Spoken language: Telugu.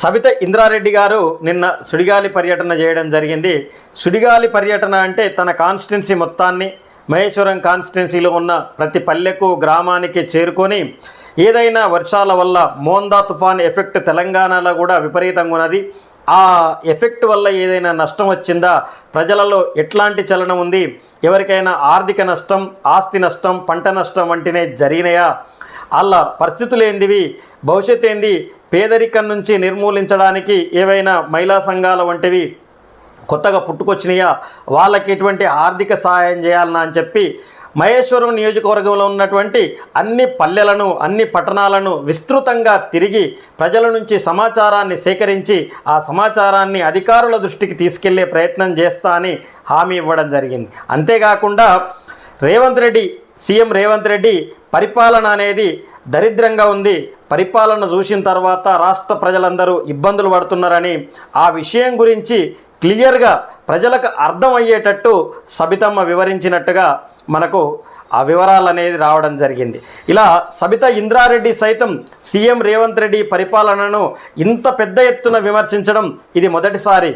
సబిత ఇంద్రారెడ్డి గారు నిన్న సుడిగాలి పర్యటన చేయడం జరిగింది. సుడిగాలి పర్యటన అంటే తన కాన్స్టిట్యున్సీ మొత్తాన్ని మహేశ్వరం కాన్స్టిట్యున్సీలో ఉన్న ప్రతి పల్లెకు గ్రామానికి చేరుకొని ఏదైనా వర్షాల వల్ల మోందా తుఫాన్ ఎఫెక్ట్ తెలంగాణలో కూడా విపరీతంగా ఉన్నది. ఆ ఎఫెక్ట్ వల్ల ఏదైనా నష్టం వచ్చిందా? ప్రజలలో ఎట్లాంటి చలనం ఉంది? ఎవరికైనా ఆర్థిక నష్టం ఆస్తి నష్టం పంట నష్టం వంటినే జరిగినాయా? వాళ్ళ పరిస్థితులు ఏందివి భవిష్యత్ ఏంది పేదరికం నుంచి నిర్మూలించడానికి ఏవైనా మహిళా సంఘాల వంటివి కొత్తగా పుట్టుకొచ్చినాయా? వాళ్ళకి ఎటువంటి ఆర్థిక సహాయం చేయాలన్నా అని చెప్పి మహేశ్వరం నియోజకవర్గంలో ఉన్నటువంటి అన్ని పల్లెలను అన్ని పట్టణాలను విస్తృతంగా తిరిగి ప్రజల నుంచి సమాచారాన్ని సేకరించి ఆ సమాచారాన్ని అధికారుల దృష్టికి తీసుకెళ్ళే ప్రయత్నం చేస్తా అని హామీ ఇవ్వడం జరిగింది. అంతేకాకుండా రేవంత్ రెడ్డి సీఎం రేవంత్ రెడ్డి పరిపాలన అనేది దరిద్రంగా ఉంది. పరిపాలన చూసిన తర్వాత రాష్ట్ర ప్రజలందరూ ఇబ్బందులు పడుతున్నారని ఆ విషయం గురించి క్లియర్గా ప్రజలకు అర్థమయ్యేటట్టు సబితమ్మ వివరించినట్టుగా మనకు ఆ వివరాలు అనేది రావడం జరిగింది. ఇలా సబిత ఇంద్రారెడ్డి సైతం సీఎం రేవంత్ రెడ్డి పరిపాలనను ఇంత పెద్ద ఎత్తున విమర్శించడం ఇది మొదటిసారి.